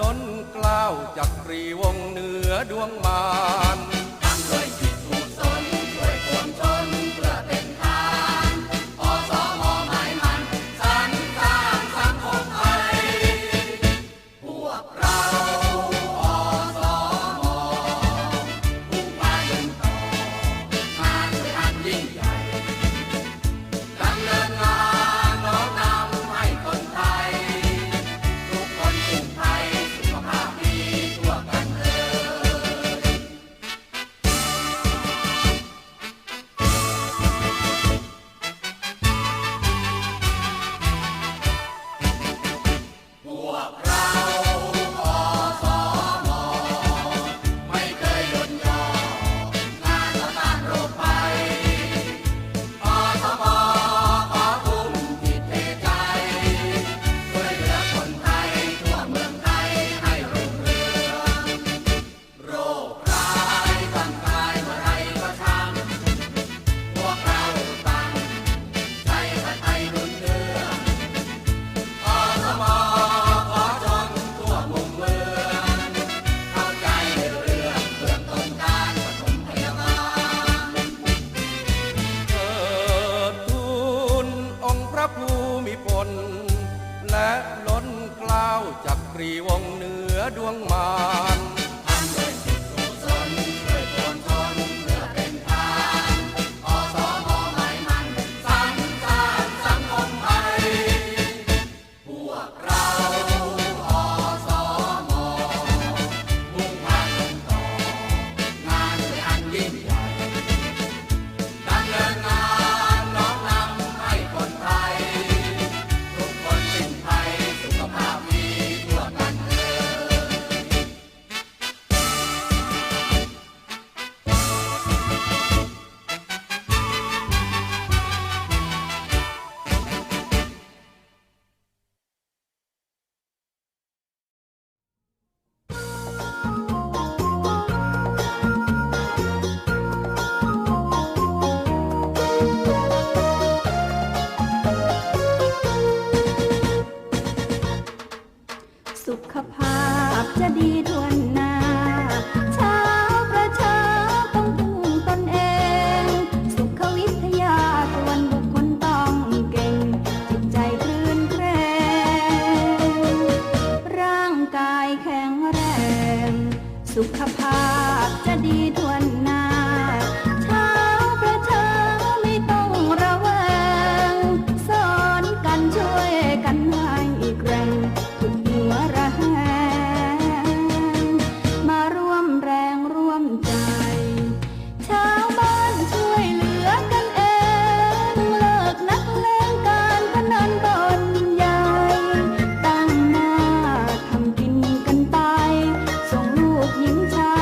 ล้นกล้าวจักรีวงเหนือดวงมาน ระภูมิพล และล้นกล้าวจักรีวงเหนือดวงมาร 银簪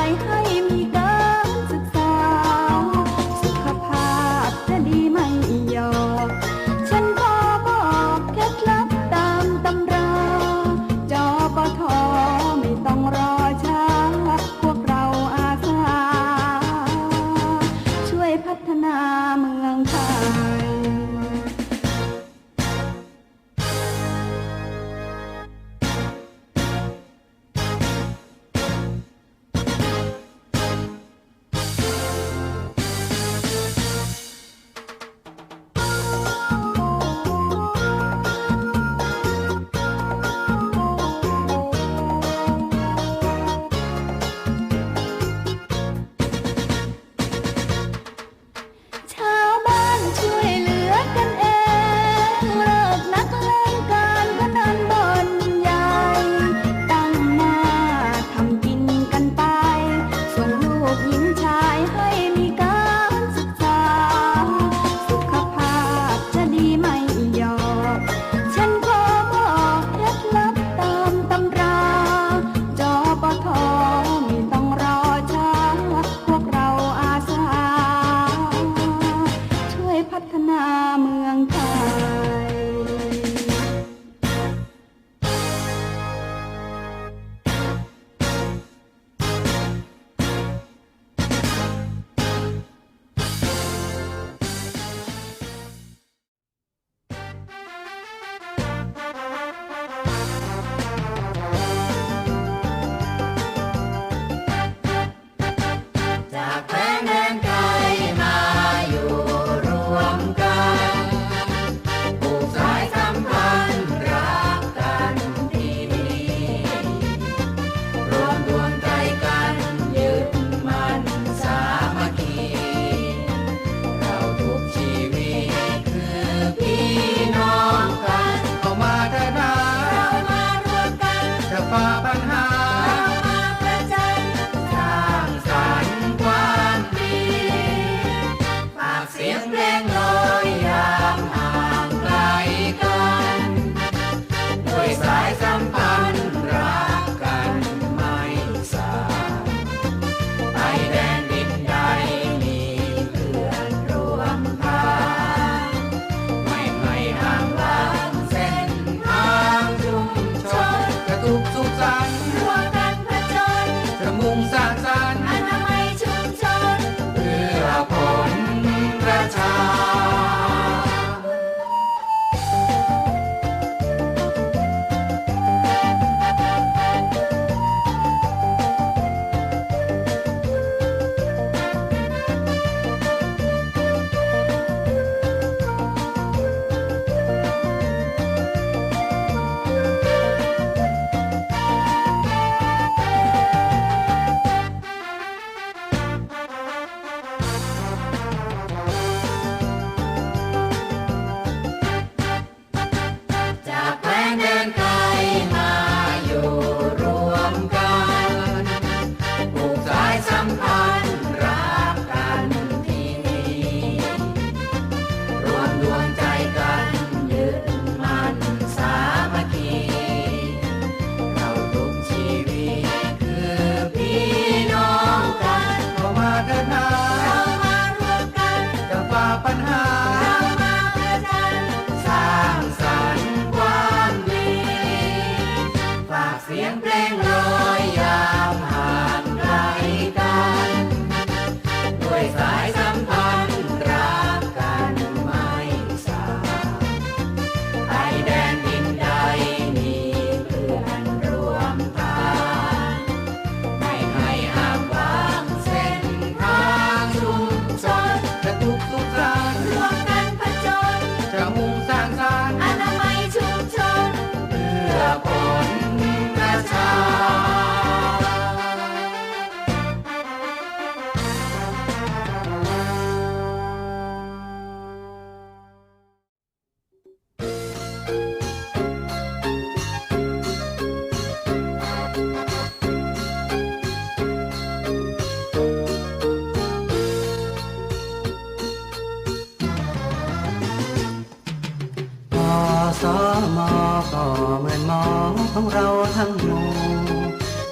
ของเราทั้งหมู่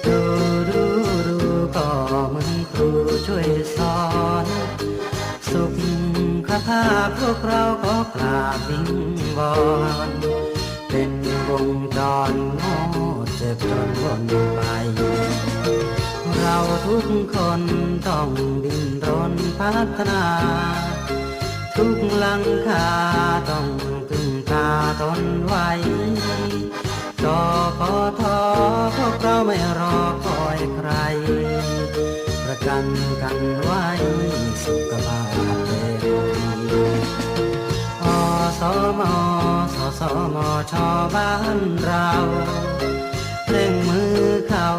ดูดูดูก็เหมือนครูช่วยสอน สุขภาพพวกเราก็กราบวิงวอนเป็นวงจรโง่เจ็บจนวนไป เราทุกคนต้องดิ้นรนพัฒนา ทุกลังคาต้องพึ่งพาตนไว้ จอพอทอพวกเราไม่รอคอยใคร ประกันกันไว้สุขภาพเร็วดีอสมสสมชบ้านเราเร่งมือเข้า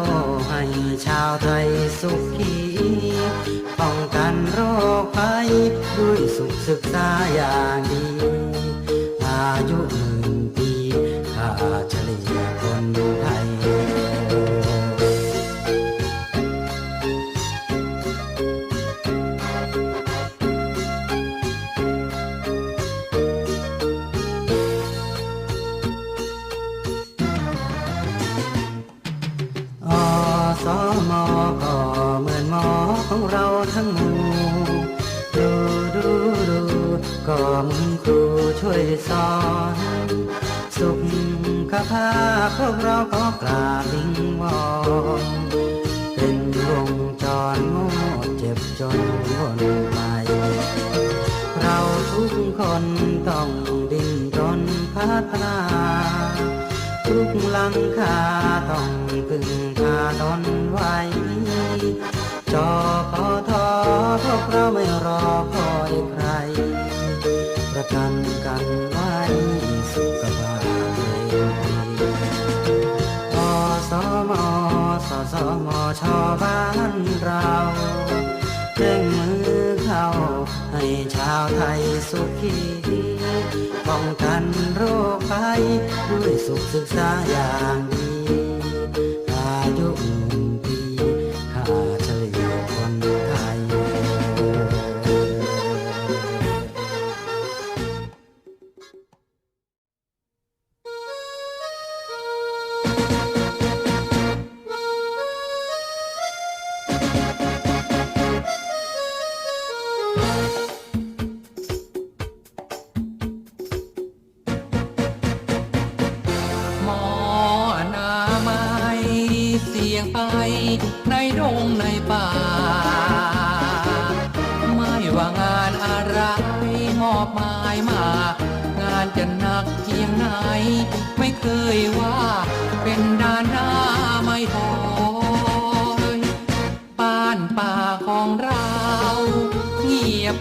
ให้ชาวไทยสุขีป้องกันโรคภัยด้วยสุขศึกษาอย่างดีอายุ ทั้งมู่ดูดูดูก็มือนครูช่วยสอน สุขภาพพวกเราก็กราบวิงวอนเป็นวงจรโง่เจ็บจนวนไปเราทุกคนต้องดิ้นรนพัฒนาทุกลังคาต้องพึ่งพาตนไว้ จอพอทอพวกเราไม่รอคอยใคร ประกันกันไว้สุขภาพอสมสสมอชบ้านเราเร่งมือเข้าให้ชาวไทยสุขีป้องกันโรคภัยด้วยสุขศึกษาอย่างดี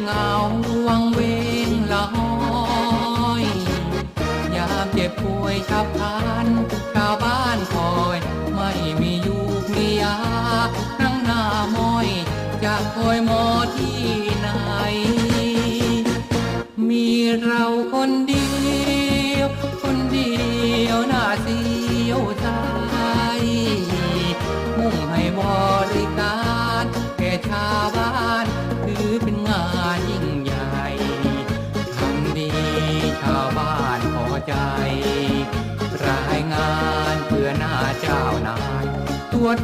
เหงาวังเวงละห้อยยามเจ็บป่วยฉับพลันชาวบ้านคอย ไม่มีอยู่มียานั่งหน้ามอยจะคอยหมอที่ไหน มีเราคนเดียว คนเดียวน่าเสียวใจมุ่งให้บริการแก่ชาวบ้าน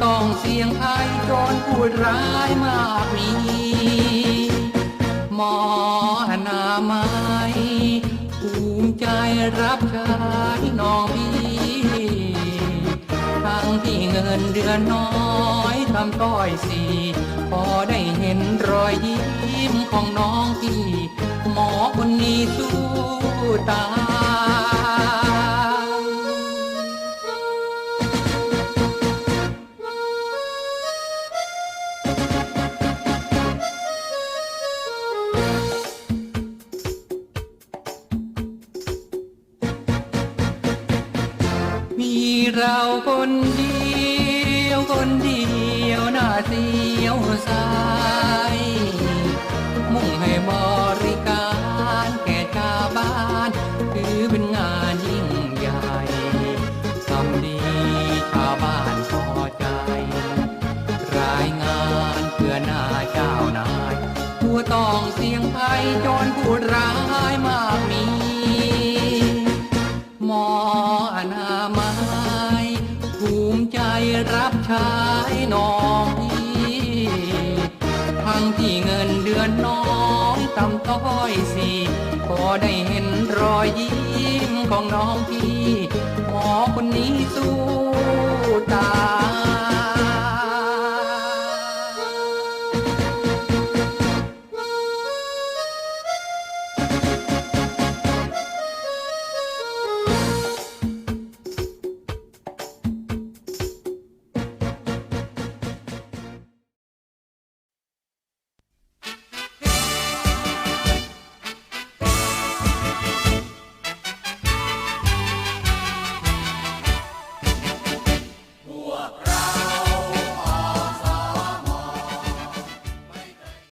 ต้องเสียงไทยโจรพูดร้ายมากมีหมอนาไมัยภูมิใจรับใช้น้องพี่ทั้งที่เงินเดือนน้อยทำต้อยสีพอได้เห็นรอยยิ้ยิ้มของน้องพี่ หมอคนนี้สู้ตาย เราคนเดียวคนเดียวหน้าเสียวสายมุ่งให้บริการแก่ชาวบ้านถือเป็นงานยิ่งใหญ่ทำดีชาวบ้านพอใจ รายงานเพื่อหน้าเจ้านาย ผู้ต้องเสียงภัยจนพูดร้ายมา ของน้องพี่หมอคนนี้สู้ตาย